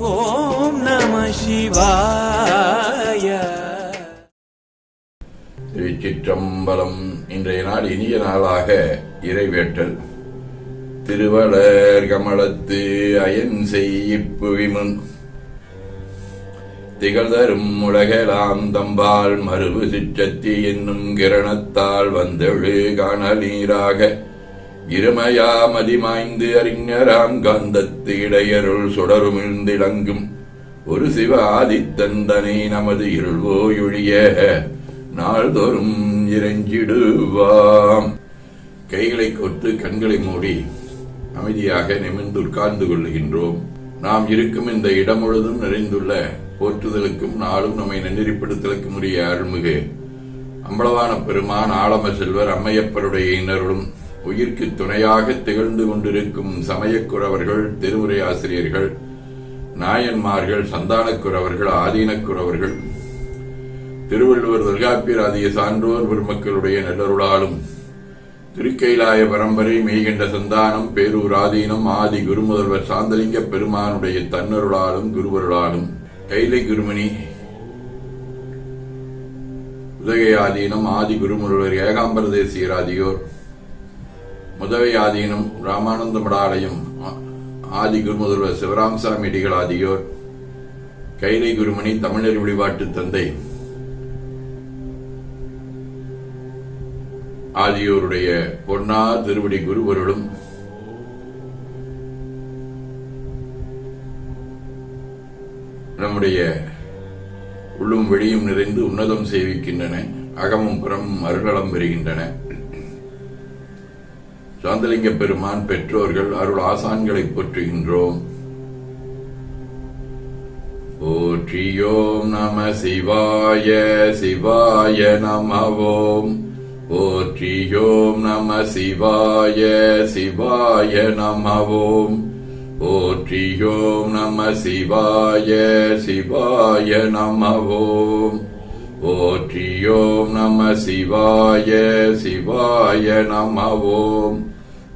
ஓம் நம சிவாய. திருச்சிற்றம்பலம் இன்றைய நாள் இனிய நாளாக இறைவேட்டல். திருவளர் கமலத்து அயன் செய்யிப்புவிமுன் திகழ்தரும் உலகலாம் தம்பால் மறுவு சிற்றத்தி என்னும் கிரணத்தால் வந்தெழு காண நீராக இருமையா மதிமாய்ந்து அறிஞராம் காந்தத்து இடையருள் சுடருமிழ்ந்திளங்கும் ஒரு சிவ ஆதித்தந்தனை நமது இருள்வோயொழிய நாள்தோறும் இறைஞ்சிடுவாம். கைகளை கொத்து கண்களை மூடி அமைதியாக நிமிர்ந்து உட்கார்ந்து கொள்ளுகின்றோம். நாம் இருக்கும் இந்த இடம் முழுதும் நிறைந்துள்ள போற்றுதலுக்கும் நாளும் நம்மை நெறிப்படுத்தலுக்கும் உரிய அருள்மிகு அம்பளவான பெருமான் ஆலம செல்வர் அம்மையப்பருடைய இன்னருளும் உயிர்க்கு துணையாக திகழ்ந்து கொண்டிருக்கும் சமயக்குறவர்கள் திருமுறை ஆசிரியர்கள் நாயன்மார்கள் சந்தானக்குறவர்கள் ஆதீனக்குறவர்கள் திருவள்ளுவர் தொல்காப்பியர் ஆதிய சான்றோர் பெருமக்களுடைய நல்லருளாலும் திருக்கைலாய பரம்பரை மெய்கண்ட சந்தானம் பேரூராதீனம் ஆதி குருமுதல்வர் சாந்தலிங்க பெருமானுடைய தன்னருளாலும் குருவருளாலும் கைலை குருமணி உதகை ஆதீனம் ஆதி குருமுதல்வர் ஏகாம்பர தேசியர் ஆகியோர் முதவை ஆதீனம் ராமானந்த மடாலயம் ஆதி குருமுதல்வர் சிவராமசாமி அடிகள் ஆகியோர் கைலை குருமணி தமிழர் வழிபாட்டு தந்தை ஆகியோருடைய பொன்னா திருவடி குருவருளும் நம்முடைய உள்ளும் வெளியும் நிறைந்து உன்னதம் சேவிக்கின்றன அகமும் புறமும் அருளம் பெறுகின்றன. சாந்தலிங்க பெருமான் பெற்றோர்கள் அருள் ஆசான்களை போற்றுகின்றோம். போற்றியோம் நம சிவாய சிவாய நமவோம். போற்றியோம் நம சிவாய சிவாய நமவோம். போற்றியோம் நம சிவாய சிவாய நமவோம். போற்றியோம் நம சிவாய சிவாய நமவோம்.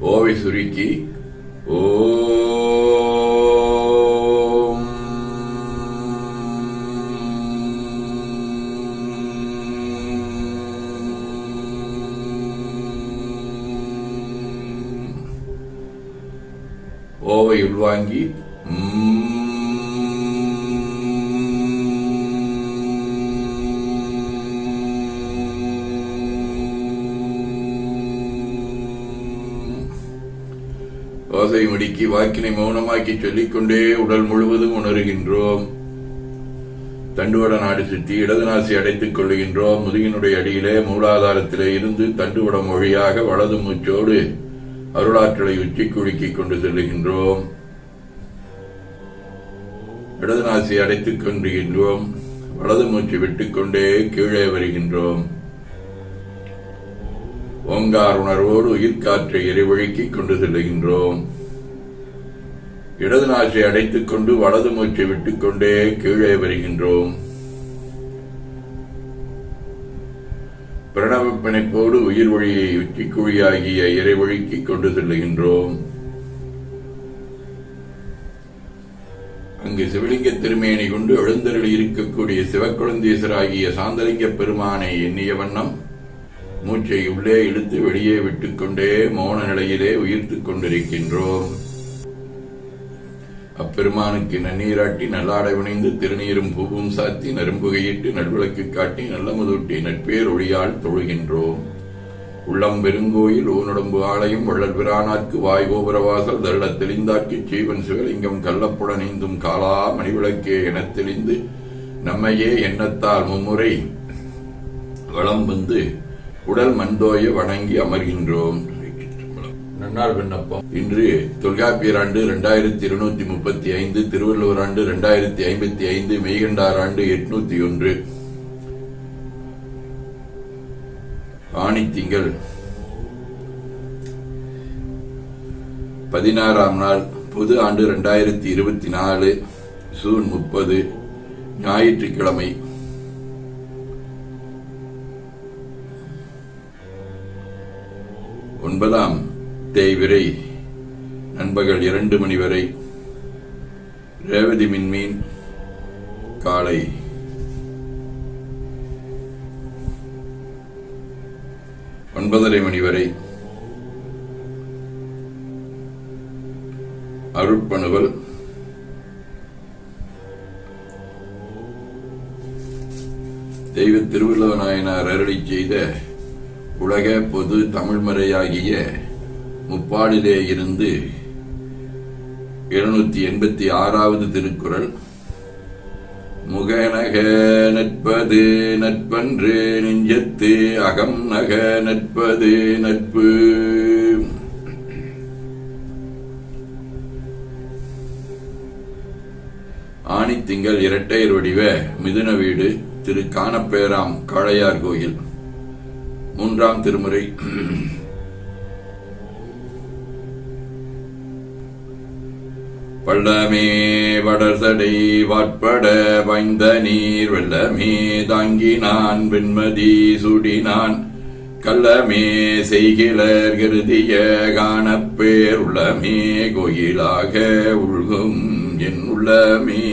ஓவை சுருக்கி ஓம் ஓசை முடுக்கி வாக்கினை மௌனமாக்கி சொல்லிக்கொண்டே உடல் முழுவதும் உணர்கின்றோம். தண்டுவட நாடு சுற்றி இடது நாசி அடைத்துக் கொள்ளுகின்றோம். முதுகினுடைய அடியிலே மூலாதாரத்திலே இருந்து தண்டுவடம் மொழியாக வலது மூச்சோடு அருளாற்றலை உச்சி குழுக்கிக் கொண்டு செல்லுகின்றோம். இடது நாசி அடைத்துக் கொண்டிருக்கின்றோம். வலது மூச்சு விட்டுக்கொண்டே கீழே வருகின்றோம். ஓங்கார் உணர்வோடு உயிர்காற்றை இறைவழுக்கிக் கொண்டு செல்லுகின்றோம். இடது நாசை அடைத்துக் கொண்டு வலது மூச்சை விட்டுக்கொண்டே கீழே வருகின்றோம். பிரணவ பிணைப்போடு உயிர் வழியை உச்சிக்குழியாகிய இறைவழிக்கு கொண்டு செல்லுகின்றோம். அங்கு சிவலிங்க திருமேனி கொண்டு எழுந்தருளி இருக்கக்கூடிய சிவக்குழந்தீசராகிய சாந்தலிங்க பெருமானை எண்ணிய வண்ணம் மூச்சை உள்ளே இழுத்து வெளியே விட்டுக்கொண்டே மௌன நிலையிலே உயிர்த்துக் கொண்டிருக்கின்றோம். அப்பெருமானுக்கு நன்னீராட்டி நல்லாடை வினைந்து திருநீரும் பூவும் சாத்தி நரும்புகையிட்டு நல்விளக்கு காட்டி நல்ல முதட்டி நட்பேர் ஒளியால் தொழுகின்றோம். உள்ளம் பெருங்கோயில் ஊனுடம்பு ஆலயம் வள்ளல் பிரானார்க்கு வாய் கோபுரவாசல் தள்ள தெளிந்தாக்கி ஜீவன் சிவலிங்கம் கள்ளப்புடனைந்தும் காலா மணிவிளக்கே எனத் தெளிந்து நம்மையே எண்ணத்தால் மும்முறை வளம் வந்து உடல் மந்தோய வணங்கி அமர்கின்றோம். நன்னாள் விண்ணப்பம். இன்று தொல்காப்பியர் ஆண்டு இரண்டாயிரத்தி இருநூத்தி முப்பத்தி ஐந்து திருவள்ளுவர் ஆண்டு இரண்டாயிரத்தி ஐம்பத்தி ஐந்து மெய்கண்டார் ஆண்டு எட்நூத்தி ஒன்று. ஆணித்திங்கள் பதினாறாம் நாள் பொது ஆண்டு இரண்டாயிரத்தி இருபத்தி நாலு ஜூன் முப்பது ஞாயிற்றுக்கிழமை. ஒன்பதாம் தேய்விரை நண்பகல் இரண்டு மணி வரை. ரேவதி மின்மீன் காலை. ஒன்பதரை மணி வரை. அருட்பணுவல். தெய்வ திருவள்ளுவ நாயனார் அருளி செய்த உலக பொது தமிழ்மறையாகிய முப்பாடிலே இருந்து இருநூத்தி எண்பத்தி ஆறாவது திருக்குறள். முகநக நட்பது நட்பன்று நெஞ்சத்து அகம் நக நட்பது நட்பு. ஆணித்திங்கள் இரட்டையர் வடிவ மிதுன வீடு திரு காணப்பேராம் காளையார் கோயில். மூன்றாம் திருமுறை. பள்ளமே வடர்சடை வாட்பட வாய்ந்த நீர் வெள்ளமே தாங்கினான் வெண்மதி சுடினான். கள்ளமே செய்கிலர் கருதிய காணப்பேர் உள்ளமே கோயிலாக உள்கும் என் உள்ளமே.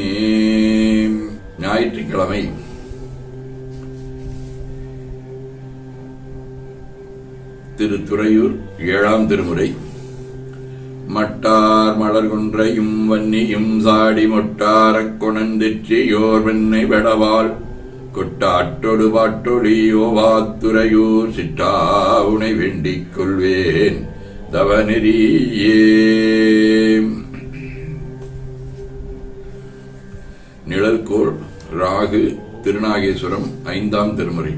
ஞாயிற்றுக்கிழமை. திருத்துறையூர் ஏழாம் திருமுறை. மட்டா மலர் வன்னியும் சாடி மொட்டாரக் குணந்திற்றியோர் வெண்ணை வெடவாள். கொட்டாட்டொடு பாட்டொழியோவாத்துறையூர் சிட்டா உனை வேண்டிக் கொள்வேன். தவநெறியே. நிழற்கோள் ராகு திருநாகேஸ்வரம் ஐந்தாம் திருமுறை.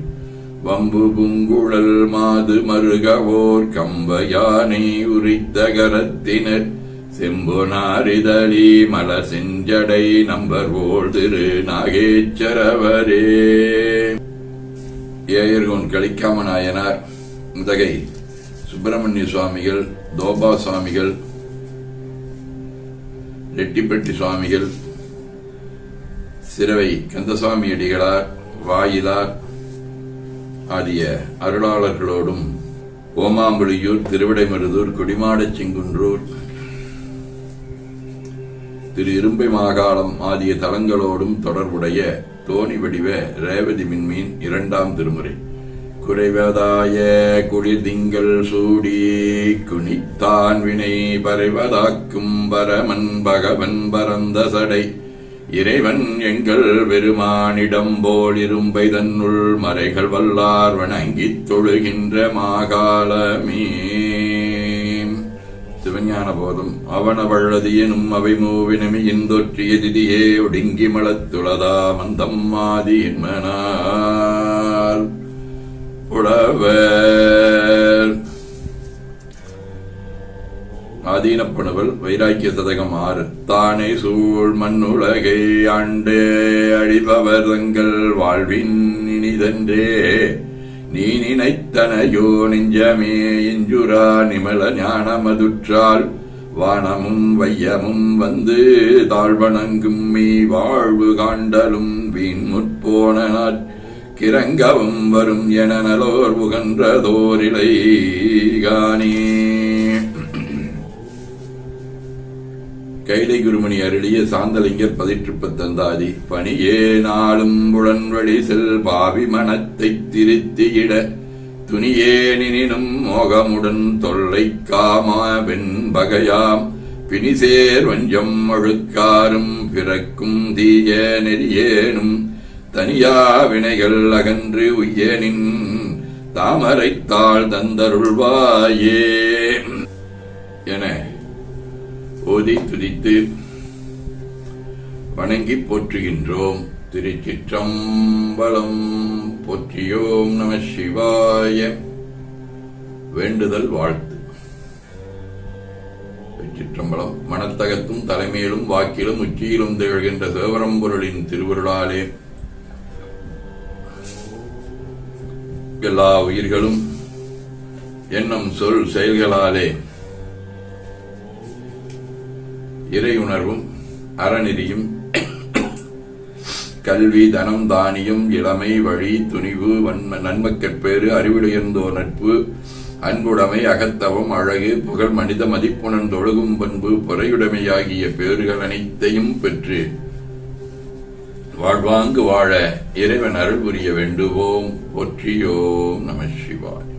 வம்பு புங்குழல் மாது மருகவோர் கம்ப யானை உரித்த கரத்தினர். செம்பு நாரிதழி மலர் செஞ்சடை நம்பர் ஓல் திரு நாகேச்சரவரே. ஏயர்கோன் கலிக்காம நாயனார் முதகை சுப்பிரமணிய சுவாமிகள் தோபா சுவாமிகள் ரெட்டிப்பட்டி சுவாமிகள் சிறவை கந்தசாமி அடிகளார் வாயிலார் ஆகிய அருளாளர்களோடும் ஓமாம்புலியூர் திருவிடைமருதூர் கொடிமாடச் செங்குன்றூர் திரு இரும்பை மாகாணம் ஆகிய தலங்களோடும் தொடர்புடைய தோணி வடிவ ரேவதி மின்மீன் இரண்டாம் திருமுறை. குறைவதாய குளிர் திங்கள் சூடி குனித்தான் வினை பறைவதாக்கும் பரமன் பகவன் பரந்த சடை. இறைவன் எங்கள் பெருமானிடம் போல் இரும்பை தன்னுள் மறைகள் வல்லார் வணங்கித் தொழுகின்ற மாகாளமே சிவஞான போதும் அவனவள்ளது எனும் அவை மூவினமி தொற்றிய திதியே ஒடுங்கி மலத்துளதா மந்தம் மாதி என்மனார். புலவர். ஆதீனப்பணுவல் வைராக்கிய சதகம் ஆறு. தானே சூழ் மண்ணுலகை ஆண்டே அழிபவர் தங்கள் வாழ்வின் இனிதன்றே. நீ நினைத்தனையோ நெஞ்சமே இஞ்சுரா நிமல ஞானமதுற்றால் வானமும் வையமும் வந்து தாழ்வணங்கும் மீ வாழ்வு காண்டலும் வீண் முற்போனார் கிரங்கவும் கிறங்கவும் வரும் என நலோர் உகன்றதோரிலை காணே. கைலை குருமணி அருளிய சாந்தலிங்கர் பதிற்றுப்பத்தந்தாதி பணியே நாளும் புலன்வழி செல் பாவி மனத்தைத் திருத்தியிட துணியேனினும் மோகமுடன் தொல்லை காமா வெண்பகையாம் பினிசேர் பிணிசேர் வஞ்சம் அழுக்காரும் பிறக்கும் தீய நெறியேனும் தனியா வினைகள் அகன்று உய்யனின் தாமரைத்தாள் தந்தருள்வாயே. என ஓதி துதித்து வணங்கி போற்றுகின்றோம் திருச்சிற்றம்பலம். போற்றியோம் நம சிவாய. வேண்டுதல் வாழ்த்து. வெற்றிற்றம்பலம் மனத்தகத்தும் தலைமையிலும் வாக்கிலும் உச்சியிலும் திகழ்கின்ற தேவரம்பொருளின் திருவருளாலே. எல்லா உயிர்களும் எண்ணம் சொல் செயல்களாலே. இறையுணர்வும் அறநெறியும் கல்வி தனம் தானியம் இளமை வழி துணிவு வன்ம நன்மக்கற்பேறு அறிவுடையந்தோர் நட்பு அன்புடைமை அகத்தவம் அழகு புகழ் மனித மதிப்புணன் தொழுகும் பண்பு பொறையுடைமையாகிய பேறுகள் அனைத்தையும் பெற்று வாழ்வாங்கு வாழ இறைவன் அருள் புரிய வேண்டுவோம். ஒற்றியோம் நம சிவாய்.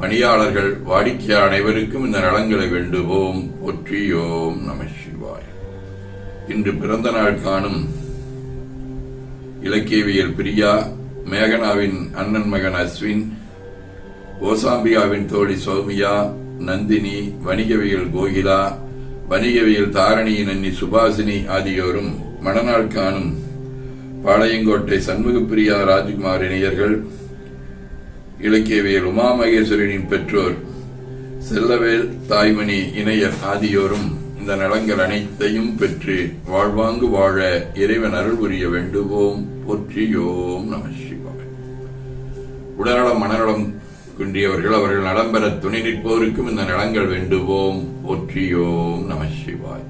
பணியாளர்கள் வாடிக்கையாளர் அனைவருக்கும் இந்த நலன்களை வேண்டுவோம். போற்றியோம் நம சிவாய். இன்று பிறந்த நாள் காணும் இலக்கியவியல் பிரியா மேகனாவின் அண்ணன் மகன் அஸ்வின் ஓசாம்பியாவின் தோழி சௌமியா நந்தினி வணிகவியல் கோகிலா வணிகவியல் தாரணியின் அன்னி சுபாசினி ஆகியோரும் மணநாள் காணும் பாளையங்கோட்டை சண்முகப்பிரியா ராஜ்குமார் இணையர்கள் இலக்கியவியல் உமா மகேஸ்வரனின் பெற்றோர் செல்லவேல் தாய்மணி இணையர் ஆகியோரும் இந்த நலங்கள் அனைத்தையும் பெற்று வாழ்வாங்கு வாழ இறைவன் அருள் புரிய வேண்டுவோம். போற்றியோம் நம சிவாய். உடல்நலம் மனநலம் குன்றியவர்கள் அவர்கள் நலம் பெற துணை நிற்போருக்கும் இந்த நலங்கள் வேண்டுவோம். போற்றியோம் நம சிவாய்.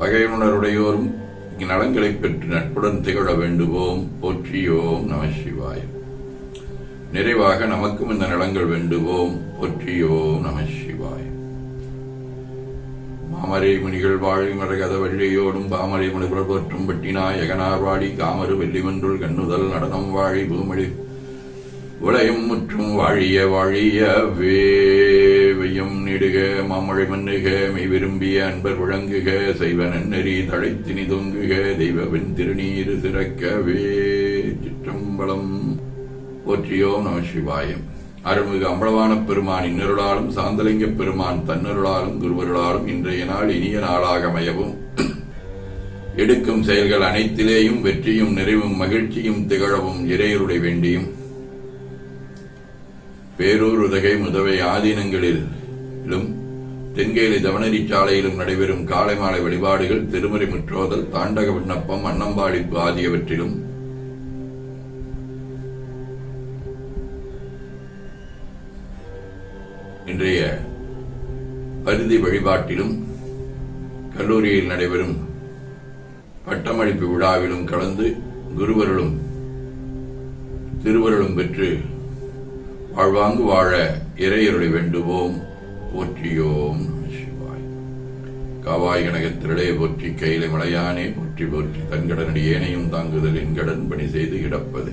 பகையுணருடையோரும் நலங்களை பெற்று நட்புடன் திகழ வேண்டுவோம். போற்றியோம் நம சிவாய். நிறைவாக நமக்கும் இந்த நலங்கள் வேண்டுவோம். போற்றியோம் நம சிவாய். மாமரை முனிகள் வாழி மரகத வெள்ளியோடும் பாமரை முனிகள் போற்றும் பட்டினாய் எகனார்வாடி காமரு வெள்ளிமன்றுள் கண்ணுதல் நடனம் வாழி பூமழி. உலயம் முற்றும் வாழிய வாழிய வேவையும் நிடுக மாமழை மன்னுக மெய் விரும்பிய அன்பர் விளங்குக செய்வ நன்னெறி தழைத்தினி தொங்குக தெய்வவின் திருநீர் சிறக்கவே சிற்றம்பலம். போற்றியோம் நம சிவாயம். அருள்மிகு அம்பளவான பெருமான் இன்னருளாலும் சாந்தலிங்க பெருமான் தன்னருளாலும் குருவருளாலும் இன்றைய நாள் இனிய நாளாக அமையவும். எடுக்கும் செயல்கள் அனைத்திலேயும் வெற்றியும் நிறைவும் மகிழ்ச்சியும் திகழவும் இறையருடைய வேண்டியும். பேரூர் உதகை முதவை ஆதீனங்களிலும் தென்கேலி தவனரி சாலையிலும் நடைபெறும் காலை மாலை வழிபாடுகள் திருமறை முற்றோதல் தாண்டக விண்ணப்பம் அன்னம்பாடிப்பு ஆகியவற்றிலும் இன்றைய பருதி வழிபாட்டிலும் கல்லூரியில் நடைபெறும் பட்டமளிப்பு விழாவிலும் கலந்து குருவருளும் திருவருளும் பெற்று வாழ்வாங்கு வாழ இறையருளை வேண்டுவோம். போற்றியோம் காவாய் கனகத்திரளே போற்றி கையில மலையானே போற்றி போற்றி தன்கடனடி ஏனையும் தாங்குதல் என்கடன் பணி செய்து கிடப்பது.